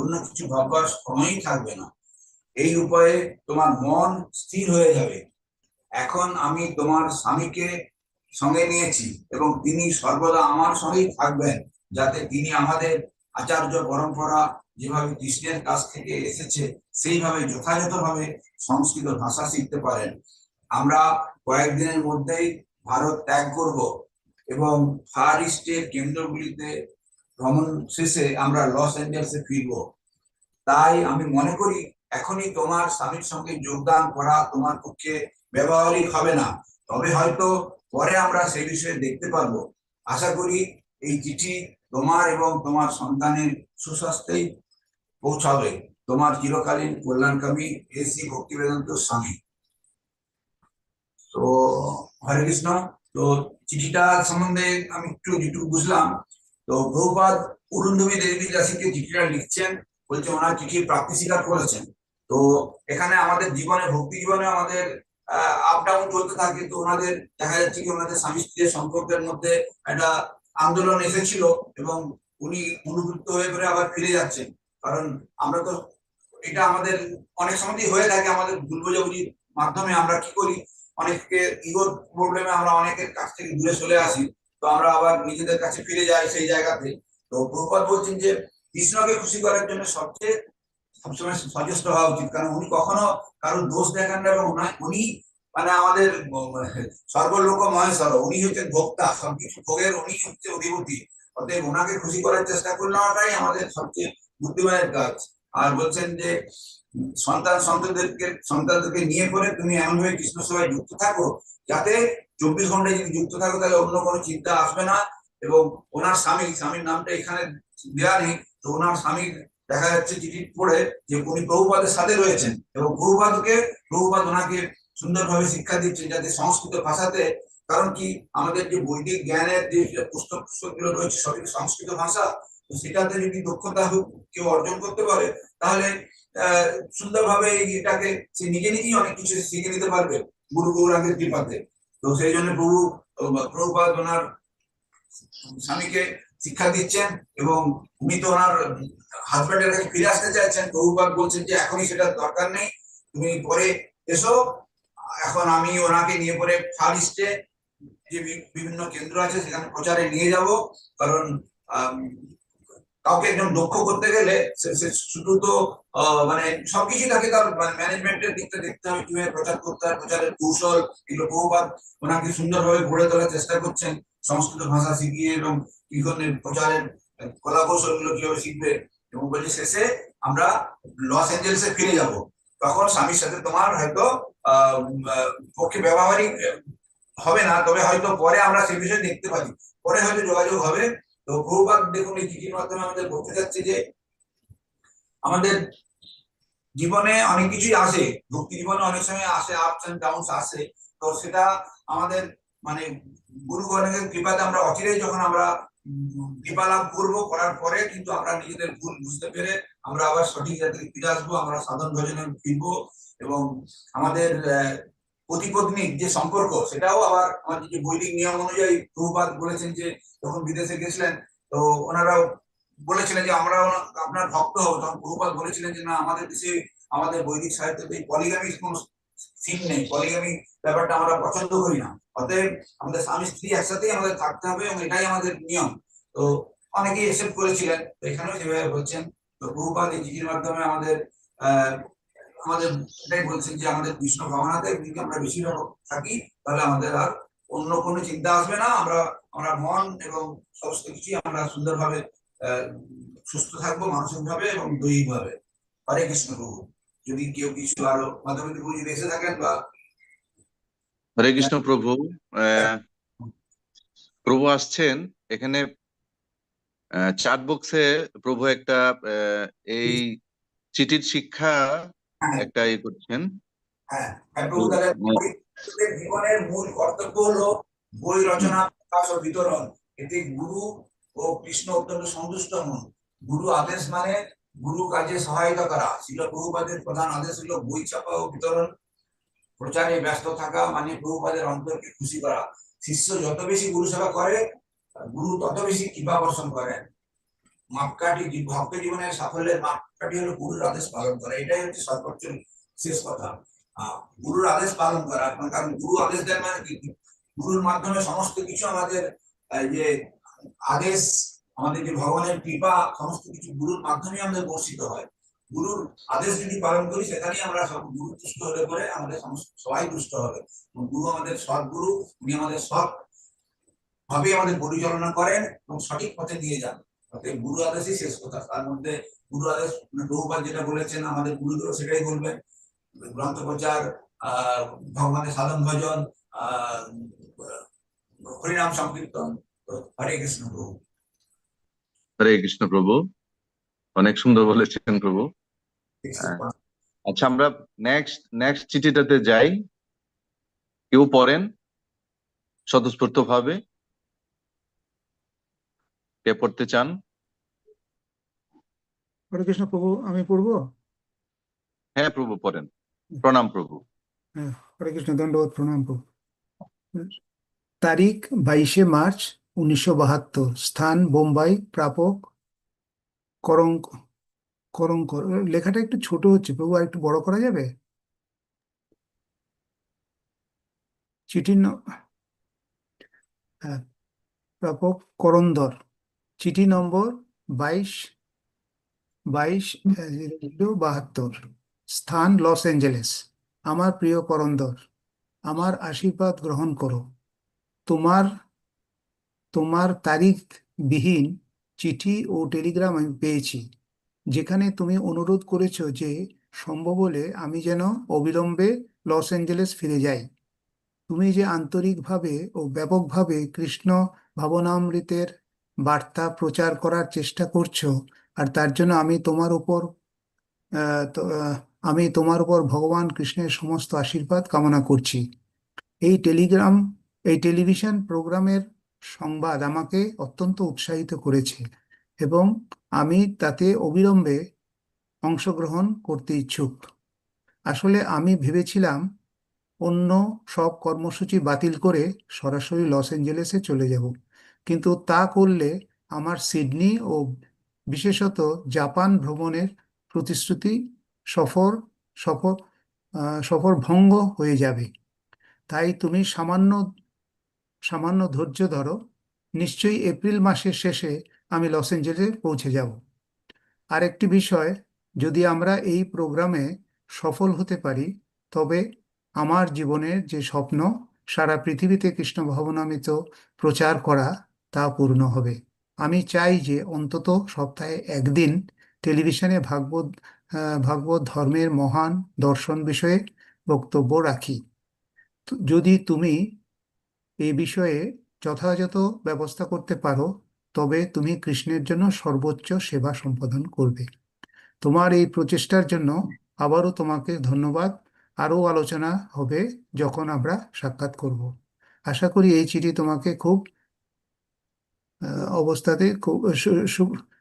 অন্য কিছু ভাববার সময়ই থাকবে না। এই উপায়ে তোমার মন স্থির হয়ে যাবে। এখন আমি তোমার স্বামীকে সঙ্গে নিয়েছি এবং তিনি সর্বদা আমার সঙ্গেই থাকবেন, যাতে তিনি আমাদের আচার্য পরম্পরা যেভাবে কৃষ্ণের কাছ থেকে এসেছে, সেইভাবে যথাযথভাবে সংস্কৃত ভাষা শিখতে পারেন। আমরা কয়েকদিনের মধ্যেই ভারত ত্যাগ করব এবং ফার ইস্টের কেন্দ্রগুলিতে ভ্রমণ শেষে আমরা লস অ্যাঞ্জেলসে ফিরব। তাই আমি মনে করি এখনই তোমার স্বামীর সঙ্গে যোগদান করা তোমার পক্ষে ব্যবহারিক হবে না। তবে হয়তো পরে আমরা সেই বিষয়ে দেখতে পারব। আশা করি এই চিঠি তোমার এবং তোমার সন্তানের সুস্বাস্থ্যেই পৌঁছাবে। তোমার চিরকালীন কল্যাণকামী এসি ভক্তিবেদান্ত স্বামী। তো হরে কৃষ্ণ, তো চিঠিটা সম্বন্ধে আমি একটু যেটুকু বুঝলাম তো বহুপাদ অরুন্ধবী দেবী দাসীকে চিঠিটা লিখছেন বলছে ওনার চিঠি প্রাপ্তি স্বীকার করেছেন। তো এখানে আমাদের জীবনে, ভক্তি জীবনে আমাদের আপ ডাউন চলতে থাকে, তো ওনাদের দেখা যাচ্ছে কি ওনাদের স্বামী স্ত্রীর সম্পর্কের মধ্যে একটা আন্দোলন এসেছিল এবং উনি অনুভূত হয়ে পরে আবার ফিরে যাচ্ছেন। কারণ আমরা তো, এটা আমাদের অনেক সময়ই হয়ে থাকে আমাদের ভুল বোঝাবুঝির মাধ্যমে আমরা কি করি? অনেককে ইগোর প্রবলেমে আমরা অনেকের কাছ থেকে দূরে চলে আসি। তো আমরা আবার নিজেদের কাছে ফিরে যাই সেই জায়গাতে। তো প্রভুপাত বলছেন যে, কৃষ্ণকে খুশি করার জন্য সবচেয়ে সবসময় সচেষ্ট হওয়া উচিত। কারণ উনি কখনো কারোর দোষ দেখান না এবং উনি মানে আমাদের সর্বলোক মহেশ্বর উনি হচ্ছেন ভোক্তা, সবকিছু। ভোগের উনি হচ্ছে অধিপতি। অতএব ওনাকে খুশি করার চেষ্টা করে আমাদের সবচেয়ে বুদ্ধিমানের কাজ। আর বলছেন যে সন্তান সন্তানদেরকে সন্তানদেরকে নিয়ে পরে তুমি এমনভাবে কৃষ্ণ সেবায় যুক্ত থাকো যাতে চব্বিশ ঘন্টায় যদি যুক্ত থাকো, তাহলে অন্য কোনো চিন্তা আসবে না। এবং ওনার স্বামী, স্বামীর নামটা এখানে দেওয়া নেই, তো ওনার স্বামীর দেখা যাচ্ছে চিঠি পড়ে যে উনি প্রভুপাদের সাথে রয়েছেন এবং প্রভুপাদকে, প্রভুপাদ ওনাকে সুন্দরভাবে শিক্ষা দিচ্ছেন যাতে সংস্কৃত ভাষাতে, কারণ কি আমাদের যে বৈদিক জ্ঞানের যে পুস্তক পুস্তকগুলো রয়েছে সবই সংস্কৃত ভাষা, তো সেটাতে যদি দক্ষতা কেউ অর্জন করতে পারে, তাহলে সুন্দরভাবে এটাকে সে নিজে নিজেই অনেক কিছু শিখে নিতে পারবে, গুরু গৌরাঙ্গের কৃপাতে। তো সেই জন্য প্রভু প্রভুপাদ ওনার স্বামীকে শিক্ষা দিচ্ছেন এবং উনি তো ওনার হাজবেন্ডের কাছে ফিরে আসতে চাইছেন। প্রভুপাদ বলছেন যে, এখনই সেটা দরকার নেই, তুমি পরে এসো। এখন আমি ওনাকে নিয়ে পরে ফার ইস্টে যে বিভিন্ন কেন্দ্র আছে, সেখানে প্রচারে নিয়ে যাব। কারণ কাউকে একজন দক্ষ করতে গেলে শুধু তো মানে সবকিছু থাকে তার মানে ম্যানেজমেন্টের দিকটা দেখতে হবে, কীভাবে প্রচার করতে হয়, প্রচারের কৌশল এগুলো বহুবার ওনাকে সুন্দরভাবে গড়ে তোলার চেষ্টা করছেন, সংস্কৃত ভাষা শিখিয়ে এবং কি প্রচারের কলা কৌশলগুলো কীভাবে শিখবে এবং বলছে, শেষে আমরা লস অ্যাঞ্জেলসে ফিরে যাব। তখন স্বামীর সাথে তোমার হয়তো পক্ষে ব্যবহারিক হবে না, তবে হয়তো পরে আমরা সেই বিষয়ে দেখতে পারি। পরে হয়তো যোগাযোগ হবে তো বহুবার দেখুন এই চিঠির মাধ্যমে আমাদের বলতে চাচ্ছি যে আমাদের জীবনে অনেক কিছুই আসে, ভক্তি জীবনে অনেক সময় আসে আপস এন্ড ডাউনস আসে। তো সেটা আমাদের মানে গুরু গণের কৃপাতে আমরা অচিরেই যখন আমরা কৃপা লাভ করব করার পরে কিন্তু আমরা নিজেদের ভুল বুঝতে পেরে আমরা আবার সঠিক জায়গায় ফিরে আসব, আমরা সাধন ভজনে ফিরবো এবং আমাদের পতিপত্নীর যে সম্পর্ক, সেটাও আবার আমাদের যে বৈদিক নিয়ম অনুযায়ী প্রভুপাত বলেছেন যে যখন বিদেশে গেছিলেন, তো ওনারাও বলেছিলেন যে আমরা আপনার ভক্ত হব। তখন প্রভুপাত বলেছিলেন যে, না, আমাদের দেশে আমাদের বৈদিক সাহিত্যতে পলিগামি কোনো সিন নেই। পলিগামি ব্যাপারটা আমরা পছন্দ করি না। অতএব আমাদের স্বামী স্ত্রী একসাথেই আমাদের থাকতে হবে এবং এটাই আমাদের নিয়ম। তো অনেকেই একসেপ্ট করেছিলেন। এখানেও যেভাবে বলছেন তো প্রভুপাত এই চিঠির মাধ্যমে আমাদের আমাদের এটাই বলছেন যে আমাদের কৃষ্ণ ভাবনাতে যদি আমরা বেশিরভাগ থাকি, তাহলে আমাদের আর অন্য কোনো চিন্তা আসবে না। আমরা আমরা মন এবং সমস্ত কিছুই আমরা সুন্দরভাবে সুস্থ থাকব মানসিক ভাবে এবং দৈহিক ভাবে হরে কৃষ্ণ প্রভু। যদি কেউ কিছু আরও মাধ্যমিক প্রভু যদি এসে থাকেন বা হরে কৃষ্ণ প্রভু প্রভু আসছেন। এখানে চাট বক্সে প্রভু একটা এই চিঠির শিক্ষা একটা ইয়ে করছেন। হ্যাঁ হ্যাঁ, বৈদিকদের জীবনের মূল কর্তব্য হলো বই রচনা প্রকাশ ও বিতরণ। এতে গুরু ও কৃষ্ণ অত্যন্ত সন্তুষ্ট হন। গুরু আদেশ মানে গুরু কাজে সহায়তা করা। ছিল প্রভুপাদের প্রধান আদেশ হলো বই ছাপা ও বিতরণ। প্রচারে ব্যস্ত থাকা মানে প্রভুপাদের অন্তরকে খুশি করা। শিষ্য যত বেশি গুরু সেবা করে গুরু তত বেশি কৃপা বর্ষণ করেন। মাপকাঠি ভক্ত জীবনের সাফল্যের মাপকাঠি হলো গুরুর আদেশ পালন করা। এটাই হচ্ছে সর্বোচ্চ শেষ কথা। গুরুর আদেশ পালন করা। কারণ গুরু আদেশ দেন মানে কি? গুরুর মাধ্যমে সমস্ত কিছু আমাদের যে আদেশ, আমাদের যে ভগবানের কৃপা, সমস্ত কিছু গুরুর মাধ্যমে আমাদের বর্ষিত হয়। গুরুর আদেশ যদি পালন করি, সেখানেই আমরা সব গুরু তুষ্ট হলে পরে আমাদের সবাই তুষ্ট হবে। গুরু আমাদের সৎ গুরু উনি আমাদের সৎ ভাবে আমাদের পরিচালনা করেন এবং সঠিক পথে নিয়ে যান। অতএব গুরু আদেশই শেষ কথা। তার মধ্যে গুরু আদেশ মানে বহুবার যেটা বলেছেন আমাদের গুরুদেব সেটাই বলবেন। গ্রন্থ প্রচার আহ ভগবানের সাধন ভজন আহ হরিনাম সংকীর্তন। হরে কৃষ্ণ প্রভু। হরে কৃষ্ণ প্রভু। অনেক সুন্দর বলেছেন প্রভু। আচ্ছা আমরা নেক্সট নেক্সট চিঠিটাতে যাই। কেউ পড়েন? স্বতঃস্ফূর্ত ভাবে কে পড়তে চান? হরে কৃষ্ণ প্রভু আমি পড়ব? হ্যাঁ প্রভু পড়েন। প্রণাম প্রভু। হরে কৃষ্ণ দণ্ডবোধ প্রণাম প্রভু। তারিখ বাইশে মার্চ উনিশশো বাহাত্তর। স্থান বোম্বাই প্রাপক করঙ্ক করঙ্ক। লেখাটা একটু ছোট হচ্ছে প্রভু আর একটু বড় করা যাবে? চিঠি ন- হ্যাঁ প্রাপক করন্দর। চিঠি নম্বর বাইশ বাইশ, জিরো, বাহাত্তর। স্থান লস অ্যাঞ্জেলেস। আমার প্রিয় করন্দর আমার আশীর্বাদ গ্রহণ করো। তোমার তোমার তারিখ বিহীন চিঠি ও টেলিগ্রাম আমি পেয়েছি, যেখানে তুমি অনুরোধ করেছ যে সম্ভব হলে আমি যেন অবিলম্বে লস অ্যাঞ্জেলেস ফিরে যাই। তুমি যে আন্তরিকভাবে ও ব্যাপকভাবে কৃষ্ণ ভাবনামৃতের বার্তা প্রচার করার চেষ্টা করছ, আর তার জন্য আমি তোমার উপর আমি তোমার উপর ভগবান কৃষ্ণের সমস্ত আশীর্বাদ কামনা করছি। এই টেলিগ্রাম, এই টেলিভিশন প্রোগ্রামের সংবাদ আমাকে অত্যন্ত উৎসাহিত করেছে এবং আমি তাতে অবিলম্বে অংশগ্রহণ করতে ইচ্ছুক। আসলে আমি ভেবেছিলাম অন্য সব কর্মসূচি বাতিল করে সরাসরি লস অ্যাঞ্জেলেসে চলে যাব। কিন্তু তা করলে আমার সিডনি ও বিশেষত জাপান ভ্রমণের প্রতিশ্রুতি সফর সফর সফর ভঙ্গ হয়ে যাবে। তাই তুমি সামান্য সামান্য ধৈর্য ধরো। নিশ্চয়ই এপ্রিল মাসের শেষে আমি লস অ্যাঞ্জেলেসে পৌঁছে যাব। আরেকটি বিষয়, যদি আমরা এই প্রোগ্রামে সফল হতে পারি, তবে আমার জীবনের যে স্বপ্ন, সারা পৃথিবীতে কৃষ্ণ ভবনামিত প্রচার করা তা পূর্ণ হবে। আমি চাই যে অন্তত সপ্তাহে একদিন টেলিভিশনে ভাগবত ভাগবত ধর্মের মহান দর্শন বিষয়ে বক্তব্য রাখি। যদি তুমি এই বিষয়ে যথাযথ ব্যবস্থা করতে পারো, তবে তুমি কৃষ্ণের জন্য সর্বোচ্চ সেবা সম্পাদন করবে। তোমার এই প্রচেষ্টার জন্য আবারও তোমাকে ধন্যবাদ। আরও আলোচনা হবে যখন আমরা সাক্ষাৎ করব। আশা করি এই চিঠি তোমাকে খুব অবস্থাতে খুব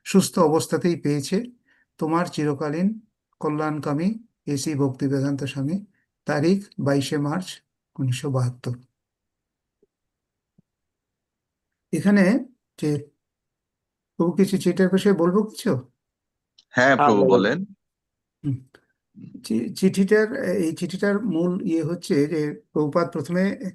সুস্থ অবস্থাতেই পেয়েছে। তোমার চিরকালীন কল্যাণকামী এসি ভক্তি বেদান্ত স্বামী তারিখ বাইশে মার্চ উনিশশো বাহাত্তর। এখানে যে প্রভু কিছু চিঠির বিষয়ে বলব কিছু? হ্যাঁ প্রভু বলেন। চি- চিঠিটার এই চিঠিটার মূল ইয়ে হচ্ছে যে প্রভুপাদ প্রথমে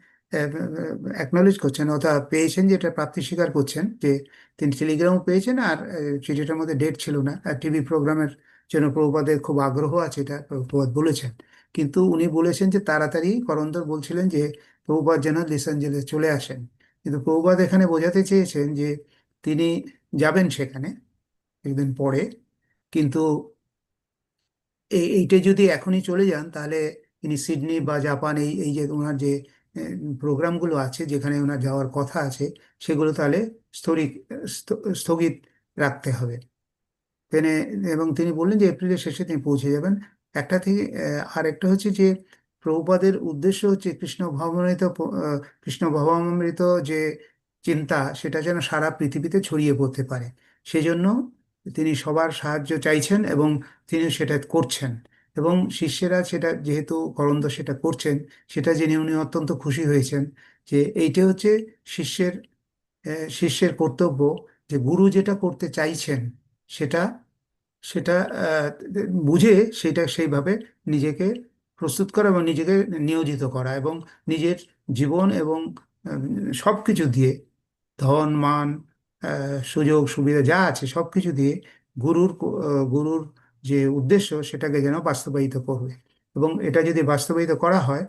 অ্যাকনলেজ করছেন অর্থাৎ পেয়েছেন যে এটা প্রাপ্তি স্বীকার করছেন, যে তিনি টেলিগ্রামও পেয়েছেন আর চিঠিটার মধ্যে ডেট ছিল না। আর টিভি প্রোগ্রামের জন্য প্রভুপাদের খুব আগ্রহ আছে, এটা প্রভুপাদ বলেছেন। কিন্তু উনি বলেছেন যে তাড়াতাড়ি করন্দর বলছিলেন যে প্রভুপাদ যেন লস অ্যাঞ্জেলেস চলে আসেন। কিন্তু প্রভুপাদ এখানে বোঝাতে চেয়েছেন যে তিনি যাবেন সেখানে একদিন পরে, কিন্তু এই এইটা যদি এখনই চলে যান, তাহলে তিনি সিডনি বা জাপান এই এই যে ওনার যে প্রোগ্রামগুলো আছে যেখানে ওনার যাওয়ার কথা আছে, সেগুলো তাহলে স্থগিত স্থ- স্থগিত রাখতে হবে। তিনি এবং তিনি বললেন যে এপ্রিলের শেষে তিনি পৌঁছে যাবেন। একটা থেকে আর একটা হচ্ছে যে প্রভুপাদের উদ্দেশ্য হচ্ছে কৃষ্ণ ভাবনামৃত কৃষ্ণ ভাবনামৃত যে চিন্তা, সেটা যেন সারা পৃথিবীতে ছড়িয়ে পড়তে পারে। সেজন্য তিনি সবার সাহায্য চাইছেন এবং তিনি সেটা করছেন। এবং শিষ্যেরা সেটা যেহেতু করন্দ সেটা করছেন, সেটা জেনে উনি অত্যন্ত খুশি হয়েছেন যে এইটা হচ্ছে শিষ্যের শিষ্যের কর্তব্য যে গুরু যেটা করতে চাইছেন সেটা সেটা বুঝে সেটা সেইভাবে নিজেকে প্রস্তুত করা এবং নিজেকে নিয়োজিত করা এবং নিজের জীবন এবং সব কিছু দিয়ে ধন, মান সুযোগ, সুবিধা যা আছে সব কিছু দিয়ে গুরুর গুরুর যে উদ্দেশ্য সেটাকে যেন বাস্তবায়িত করবে। এবং এটা যদি বাস্তবায়িত করা হয়,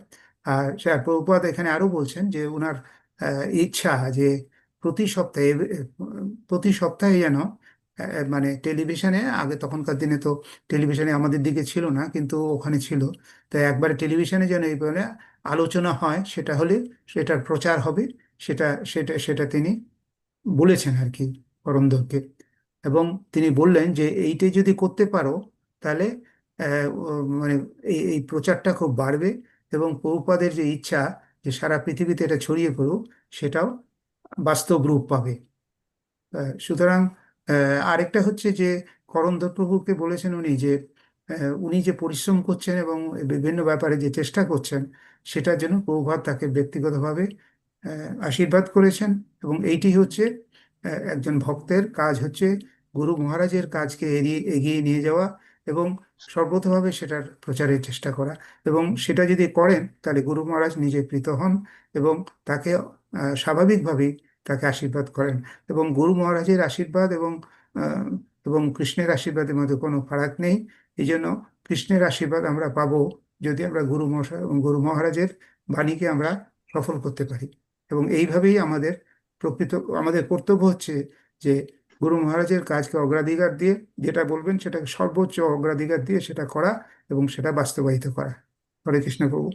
আর স্যার প্রভুপাদ এখানে আরও বলছেন যে ওনার ইচ্ছা যে প্রতি সপ্তাহে প্রতি সপ্তাহে যেন মানে টেলিভিশনে, আগে তখনকার দিনে তো টেলিভিশনে আমাদের দিকে ছিল না, কিন্তু ওখানে ছিল। তাই একবারে টেলিভিশনে যেন এই বলে আলোচনা হয়, সেটা হলে সেটার প্রচার হবে, সেটা সেটা সেটা তিনি বলেছেন আর কি অরন্দরকে এবং তিনি বললেন যে এইটাই যদি করতে পারো, তাহলে মানে এই এই প্রচারটা খুব বাড়বে এবং প্রভুপাদের যে ইচ্ছা যে সারা পৃথিবীতে এটা ছড়িয়ে পড়ুক, সেটাও বাস্তব রূপ পাবে। সুতরাং আরেকটা হচ্ছে যে করন্দর প্রভুকে বলেছেন উনি যে উনি যে পরিশ্রম করছেন এবং বিভিন্ন ব্যাপারে যে চেষ্টা করছেন সেটার জন্য প্রভুপাদ তাকে ব্যক্তিগতভাবে আশীর্বাদ করেছেন এবং এইটি হচ্ছে একজন ভক্তের কাজ হচ্ছে গুরু মহারাজের কাজকে এড়িয়ে, এগিয়ে নিয়ে যাওয়া এবং সর্বতভাবে সেটার প্রচারের চেষ্টা করা এবং সেটা যদি করেন, তাহলে গুরু মহারাজ নিজে প্রীত হন এবং তাকে স্বাভাবিকভাবেই তাকে আশীর্বাদ করেন এবং গুরু মহারাজের আশীর্বাদ এবং এবং কৃষ্ণের আশীর্বাদের মধ্যে কোনো ফারাক নেই। এই জন্য কৃষ্ণের আশীর্বাদ আমরা পাবো যদি আমরা গুরু মশা গুরু মহারাজের বাণীকে আমরা সফল করতে পারি এবং এইভাবেই আমাদের প্রকৃত, আমাদের কর্তব্য হচ্ছে যে গুরু মহারাজের কাজকে অগ্রাধিকার দিয়ে যেটা বলবেন সেটাকে সর্বোচ্চ অগ্রাধিকার দিয়ে সেটা করা এবং সেটা বাস্তবায়িত করা। হরে কৃষ্ণ প্রভু।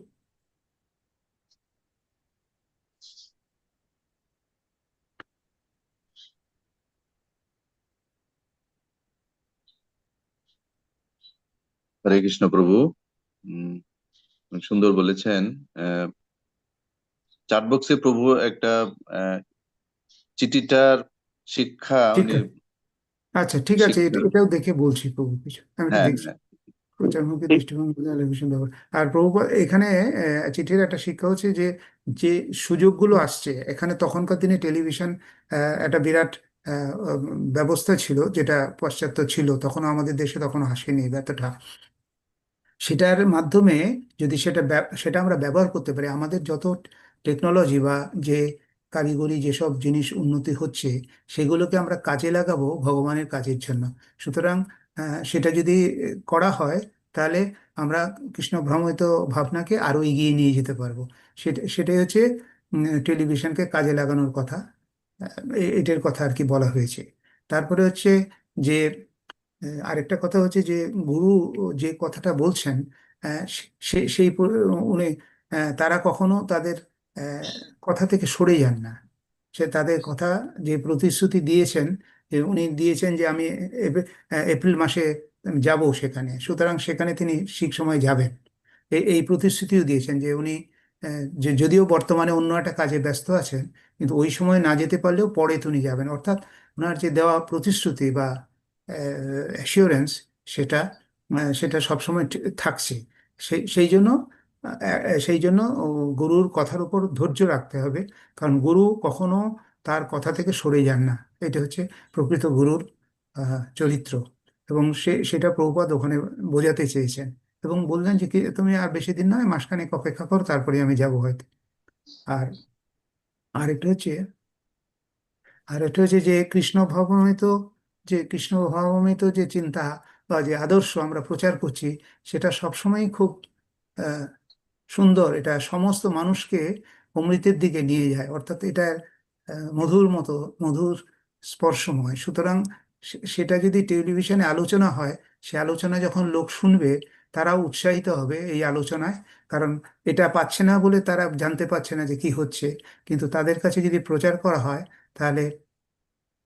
হরে কৃষ্ণ প্রভু। সুন্দর বলেছেন। চাট বক্সে প্রভু একটা চিঠিটার শিক্ষা ঠিক উনি আছে। আচ্ছা ঠিক আছে এটা শিক্ষা এটাও দেখে বলছি প্রভু কিছু আমি একটু হ্যাঁ দেখছি। হ্যাঁ। প্রচারমুখী দৃষ্টিভঙ্গি আর প্রভুপাদ এখানে আহ, চিঠির একটা শিক্ষা হচ্ছে যে যে সুযোগগুলো আসছে এখানে তখনকার দিনে টেলিভিশন আহ, একটা বিরাট আহ, উম, ব্যবস্থা ছিল যেটা পাশ্চাত্য ছিল তখন আমাদের দেশে তখন আসেনি এতটা সেটার মাধ্যমে যদি সেটা ব্যব- সেটা আমরা ব্যবহার করতে পারি আমাদের যত টেকনোলজি বা যে কারিগরি যেসব জিনিস উন্নতি হচ্ছে, সেগুলোকে আমরা কাজে লাগাবো ভগবানের কাজের জন্য। সুতরাং সেটা যদি করা হয়, তাহলে আমরা কৃষ্ণ ভ্রমিত ভাবনাকে আরও এগিয়ে নিয়ে যেতে পারব। সেটা, সেটাই হচ্ছে টেলিভিশনকে কাজে লাগানোর কথা। এটার কথা আর কি বলা হয়েছে। তারপরে হচ্ছে যে আরেকটা কথা হচ্ছে যে, গুরু যে কথাটা বলছেন সেই উনি তারা কখনো তাদের কথা থেকে সরে যান না। সে তাদের কথা যে প্রতিশ্রুতি দিয়েছেন, যে উনি দিয়েছেন যে আমি এপ্রিল মাসে যাব সেখানে, সুতরাং সেখানে তিনি ঠিক সময় যাবেন। এই প্রতিশ্রুতিও দিয়েছেন যে উনি যে যদিও বর্তমানে অন্য একটা কাজে ব্যস্ত আছেন, কিন্তু ওই সময় না যেতে পারলেও পরে তিনি যাবেন। অর্থাৎ ওনার যে দেওয়া প্রতিশ্রুতি বা অ্যাসিওরেন্স সেটা সেটা সবসময় থাকছে। সেই সেই জন্য সেই জন্য গুরুর কথার উপর ধৈর্য রাখতে হবে। কারণ গুরু কখনো তার কথা থেকে সরে যান না। এটা হচ্ছে প্রকৃত গুরুর চরিত্র। এবং সে, সেটা প্রভুপাদ ওখানে বোঝাতে চেয়েছেন। এবং বললেন যে তুমি আর বেশি দিন নয়, মাসখানেক অপেক্ষা করো, তারপরে আমি যাব হয়তো। আর আর এটা হচ্ছে আর এটা হচ্ছে যে, কৃষ্ণ ভাবমিত যে, কৃষ্ণ ভাবমিত যে চিন্তা বা যে আদর্শ আমরা প্রচার করছি, সেটা সবসময়ই খুব সুন্দর, এটা সমস্ত মানুষকে অমৃতের দিকে নিয়ে যায়। অর্থাৎ এটা মধুর মতো, মধুর স্পর্শময়। সুতরাং সেটা যদি টেলিভিশনে আলোচনা হয়, সে আলোচনা যখন লোক শুনবে, তারাও উৎসাহিত হবে এই আলোচনায়। কারণ এটা পাচ্ছে না বলে তারা জানতে পারছে না যে কি হচ্ছে। কিন্তু তাদের কাছে যদি প্রচার করা হয়, তাহলে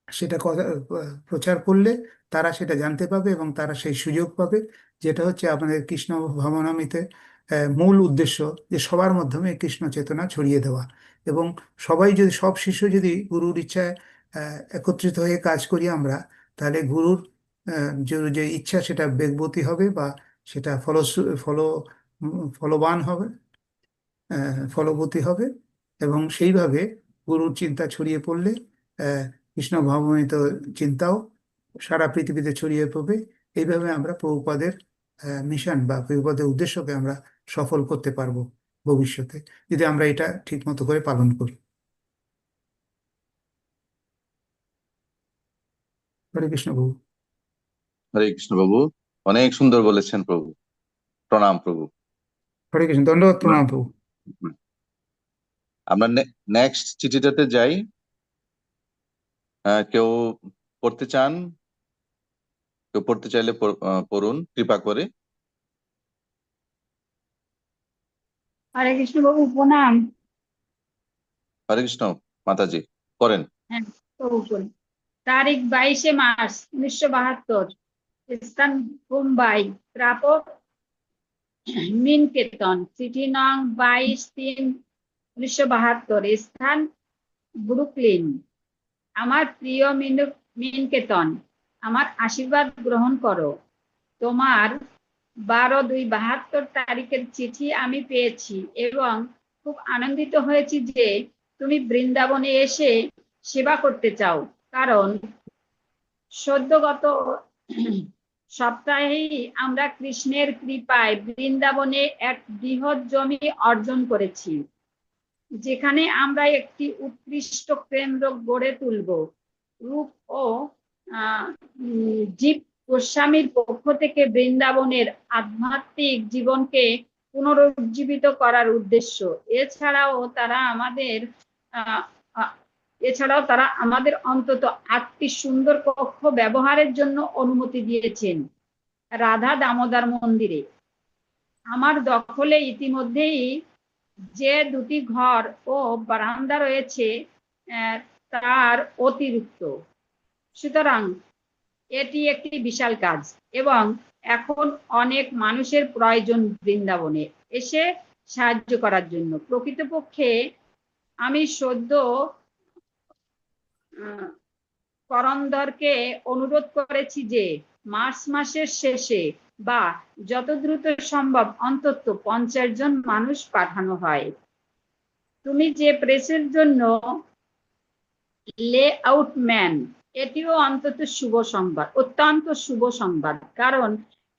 সেটা প্রচার করলে তারা সেটা জানতে পাবে এবং তারা সেই সুযোগ পাবে। যেটা হচ্ছে আপনাদের কৃষ্ণ ভবনামিতে মূল উদ্দেশ্য যে সবার মাধ্যমে কৃষ্ণ চেতনা ছড়িয়ে দেওয়া। এবং সবাই যদি, সব শিষ্য যদি গুরুর ইচ্ছায় একত্রিত হয়ে কাজ করি আমরা, তাহলে গুরুর যে ইচ্ছা সেটা বেগবতী হবে বা সেটা ফলশ্রু ফল, ফলবান হবে ফলবতী হবে। এবং সেইভাবে গুরুর চিন্তা ছড়িয়ে পড়লে কৃষ্ণ ভাবমিত চিন্তাও সারা পৃথিবীতে ছড়িয়ে পড়বে। এইভাবে আমরা প্রভুপাদের মিশন বা প্রভুপাদের উদ্দেশ্যকে আমরা সফল করতে পারব ভবিষ্যতে যদি আমরা এটা ঠিক মতো করে পালন করি। হরে কৃষ্ণ প্রভু। হরে কৃষ্ণ প্রভু অনেক সুন্দর বলেছেন প্রভু। প্রণাম প্রভু। হরে কৃষ্ণ দণ্ডবত প্রণাম প্রভু। আমরা নেক্সট চিঠিটাতে যাই। কেউ পড়তে চান? কেউ পড়তে চাইলে পড়ুন কৃপা করে। হরে কৃষ্ণ বাবু প্রণাম। হরে কৃষ্ণ মাতাজি করেন। প্রণাম। তারিখ বাইশে মার্চ উনিশশো বাহাত্তর স্থান মুম্বাই প্রাপক মিনকেতন চিঠি নং বাইশ তিন উনিশশো বাহাত্তর স্থান ব্রুকলিন। আমার প্রিয় মিনু মিনকেতন আমার আশীর্বাদ গ্রহণ করো। তোমার বারো দুই বাহাত্তর তারিখের চিঠি আমি পেয়েছি এবং খুব আনন্দিত হয়েছি যে তুমি বৃন্দাবনে এসে সেবা করতে চাও। কারণ সদ্যগত সপ্তাহেই আমরা কৃষ্ণের কৃপায় বৃন্দাবনে এক বৃহৎ জমি অর্জন করেছি যেখানে আমরা একটি উৎকৃষ্ট কেন্দ্র গড়ে তুলব। রূপ ও আহ, জীব গোস্বামীর পক্ষ থেকে বৃন্দাবনের আধ্যাত্মিক জীবনকে পুনরুজ্জীবিত করার উদ্দেশ্য। এছাড়াও তারা আমাদের এছাড়াও তারা আমাদের অন্তত আটটি সুন্দর কক্ষ ব্যবহারের জন্য অনুমতি দিয়েছেন রাধা দামোদর মন্দিরে। আমার দখলে ইতিমধ্যেই যে দুটি ঘর ও বারান্দা রয়েছে তার অতিরিক্ত। সুতরাং এটি একটি বিশাল কাজ এবং এখন অনেক মানুষের প্রয়োজন বৃন্দাবনে এসে সাহায্য করার জন্য। প্রকৃতপক্ষে আমি সদ্য করন্দরকে অনুরোধ করেছি যে মার্চ মাসের শেষে বা যত দ্রুত সম্ভব অন্তত পঞ্চাশ জন মানুষ পাঠানো হয়। তুমি যে প্রেসের জন্য লে আউট ম্যান এটিও অন্তত শুভ সংবাদ, অত্যন্ত শুভ সংবাদ। কারণ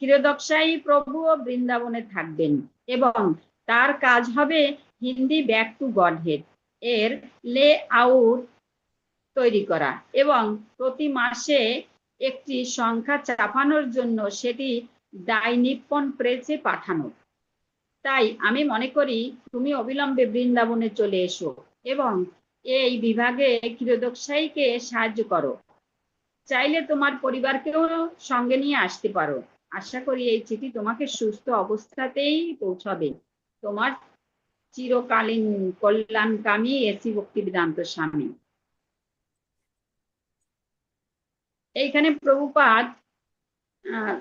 ক্ষীরদক্ষায়ী প্রভুও বৃন্দাবনে থাকবেন এবং তার কাজ হবে হিন্দি ব্যাক টু গডহেড এর লে আউট তৈরি করা এবং প্রতি মাসে একটি সংখ্যা চাপানোর জন্য সেটি দাইনিপ্পন প্রেসে পাঠানো। তাই আমি মনে করি তুমি অবিলম্বে বৃন্দাবনে চলে এসো এবং এই বিভাগে ক্ষীরদক্ষায়ীকে সাহায্য করো। চাইলে তোমার পরিবারকেও সঙ্গে নিয়ে আসতে পারো। আশা করি এই চিঠি তোমাকে সুস্থ অবস্থাতেই পৌঁছাবে। তোমার চিরকালীন কল্যাণকামী এসি ভক্তি বেদান্ত স্বামী। এইখানে আহ,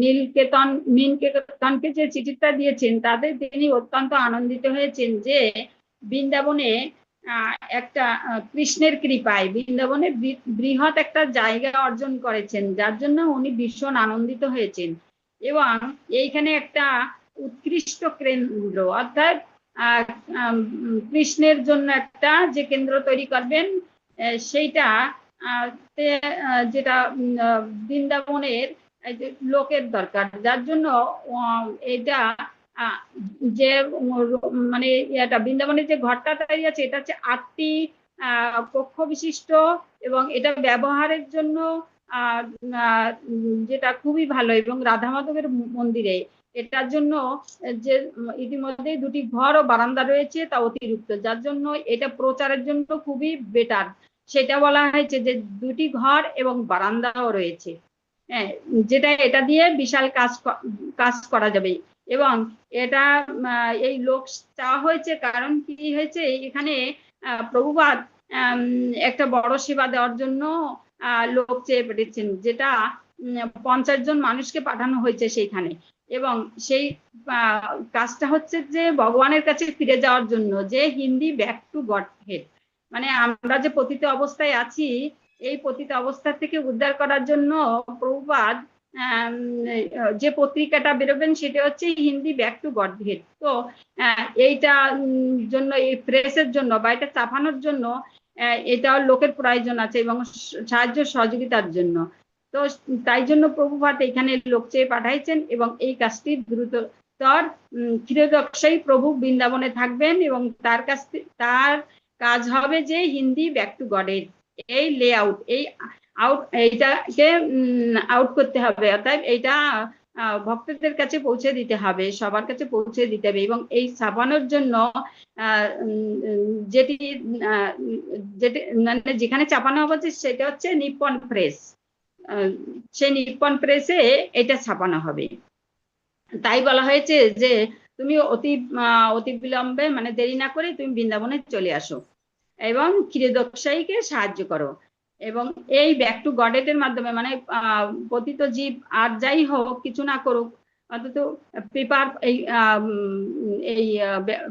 নীলকেতন নীলকেতনকে যে চিঠিটা দিয়েছেন তাতে তিনি অত্যন্ত আনন্দিত হয়েছেন যে বৃন্দাবনে একটা কৃষ্ণের কৃপায়। বৃন্দাবনে বৃহৎ একটা জায়গা অর্জন করেছেন, যার জন্য উনি ভীষণ আনন্দিত হয়েছেন। এবং এইখানে একটা উৎকৃষ্ট কেন্দ্র, অর্থাৎ কৃষ্ণের জন্য একটা যে কেন্দ্র তৈরি করবেন সেইটা যেটা বৃন্দাবনের লোকের দরকার। যার জন্য এটা যে মানে এটা বৃন্দাবনের যে ঘরটা তৈরি আছে, এটা হচ্ছে আটটি কক্ষ বিশিষ্ট এবং এটা ব্যবহারের জন্য যেটা খুবই ভালো এবং রাধা মাধবের মন্দিরে। এটার জন্য যে, ইতিমধ্যে দুটি ঘর ও বারান্দা রয়েছে তা অতিরিক্ত। যার জন্য এটা প্রচারের জন্য খুবই বেটার। সেটা বলা হয়েছে যে দুটি ঘর এবং বারান্দাও রয়েছে। যেটা এটা দিয়ে বিশাল কাজ কাজ করা যাবে। এবং এটা এই লোক চাওয়া হয়েছে কারণ কি হয়েছে এখানে আম, একটা বড় সেবা দেওয়ার জন্য লোক চেয়ে পেটেছেন যেটা পঞ্চাশ জন মানুষকে পাঠানো হয়েছে সেইখানে। এবং সেই কাজটা হচ্ছে যে ভগবানের কাছে ফিরে যাওয়ার জন্য যে Hindi back to god head মানে আমরা যে পতিত অবস্থায় আছি এই পতিত অবস্থা থেকে উদ্ধার করার জন্য প্রভুপাদ যে পত্রিকাটা বেরোবেন সেটা হচ্ছে হিন্দি ব্যাক টু গড তো এইটা জন্য এই প্রেসের জন্য বা এটা চাপানোর জন্য এটাও লোকের প্রয়োজন আছে এবং সাহায্য সহযোগিতার জন্য। তো তাই জন্য প্রভুপাত এখানে লোক চেয়ে পাঠাইছেন এবং এই কাজটি দ্রুততর উম, ক্ষীরোদক্ষায়ী প্রভু বৃন্দাবনে থাকবেন এবং তার কাছ তার কাজ হবে যে হিন্দি ব্যাক টু গডের এই লেআউট এই আউট এইটাকে আউট করতে হবে। অর্থাৎ এইটা ভক্তদের কাছে পৌঁছে দিতে হবে, সবার কাছে পৌঁছে দিতে হবে এবং এই ছাপানোর জন্য যেটি যেটি মানে যেখানে চাপানো হবে সেটা হচ্ছে নিপ্পন প্রেস সেই নিপ্পন প্রেসে এটা ছাপানো হবে। তাই বলা হয়েছে যে, তুমি অতি অতি বিলম্বে মানে দেরি না করে তুমি বৃন্দাবনে চলে আসো। এবং ক্ষীরদক্ষায়ীকে সাহায্য করো। এবং এই ব্যাক টু গডেটের মাধ্যমে মানে আহ, পতিত জীব আর যাই হোক কিছু না করুক অন্তত পেপার এই আহ, এই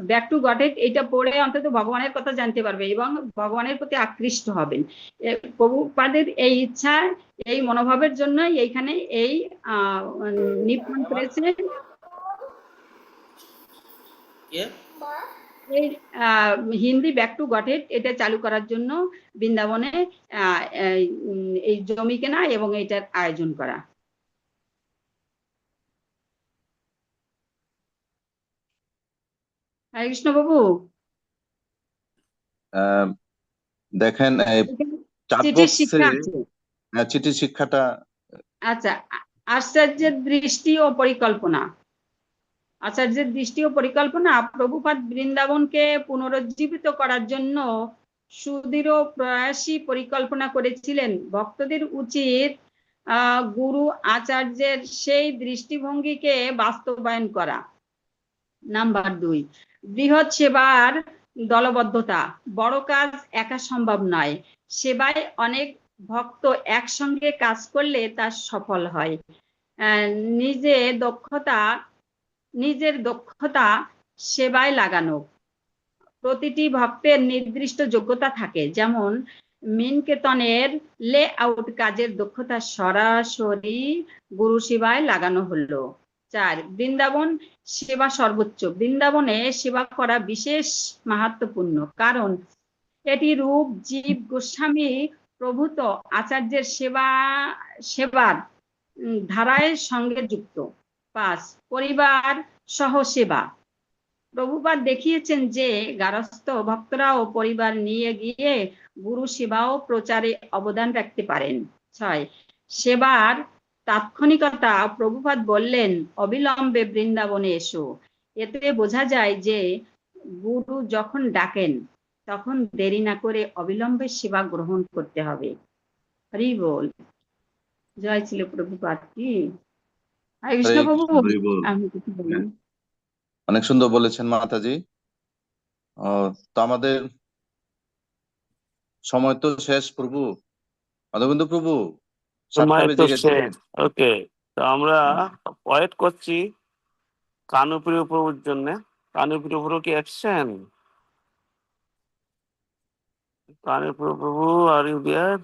ব্যাক টু গডেট এটা পড়ে অন্তত ভগবানের কথা জানতে পারবে এবং ভগবানের প্রতি আকৃষ্ট হবেন। প্রভুপাদের এই ইচ্ছা এই মনোভাবের জন্যই এইখানে এই এই আহ, হিন্দি ব্যাক টু গটেড এটা চালু করার জন্য বৃন্দাবনে এই, জমি কেনা এবং এটার আয়োজন করা। হরে কৃষ্ণ বাবু দেখেন আহ, চিঠির শিক্ষাটা আচ্ছা আশ্চর্যের দৃষ্টি ও পরিকল্পনা। আচার্যের দৃষ্টি ও পরিকল্পনা। প্রভুপাদ বৃন্দাবনকে পুনরুজ্জীবিত করার জন্য সুদৃঢ় প্রয়াসী পরিকল্পনা করেছিলেন। ভক্তদের উচিত গুরু আচার্যের সেই দৃষ্টিভঙ্গিকে বাস্তবায়ন করা। নাম্বার দুই, বৃহৎ সেবার দলবদ্ধতা। বড় কাজ একা সম্ভব নয়। সেবায় অনেক ভক্ত একসঙ্গে কাজ করলে তা সফল হয়। নিজে দক্ষতা নিজের দক্ষতা সেবায় লাগানো। প্রতিটি ভক্তের নির্দিষ্ট যোগ্যতা থাকে। যেমন মিনকেতনের লে আউট কাজের দক্ষতা সরাসরি গুরু সেবায় লাগানো হলো। চার, বৃন্দাবন সেবা সর্বোচ্চ। বৃন্দাবনে সেবা করা বিশেষ মাহাত্মপূর্ণ। কারণ এটি রূপ জীব গোস্বামী প্রভূত আচার্যের সেবা, সেবার ধারায় সঙ্গে যুক্ত। পাঁচ পরিবার সহ সেবা। প্রভুপাত দেখিয়েছেন যে গারস্থ ভক্তরা ও পরিবার নিয়ে গিয়ে গুরু সেবাও প্রচারে অবদান রাখতে পারেন। ছয়, সেবার তাৎক্ষণিকতা প্রভুপাত বললেন, অবিলম্বে বৃন্দাবনে এসো। এতে বোঝা যায় যে গুরু যখন ডাকেন, তখন দেরি না করে অবিলম্বে সেবা গ্রহণ করতে হবে। হরি বল। জয় ছিল প্রভুপাত কি? অনেক সুন্দর বলেছেন মাতাজি। আহ, তো আমাদের সময় তো শেষ প্রভু। মাধবেন্দ্র প্রভু সময় তো শেষ। ওকে তো আমরা ওয়েট করছি কানুপ্রিয় প্রভুর জন্য। কানুপ্রিয় প্রভু কি অ্যাকশন কানুপ্রিয় প্রভু আর ইউ দেয়ার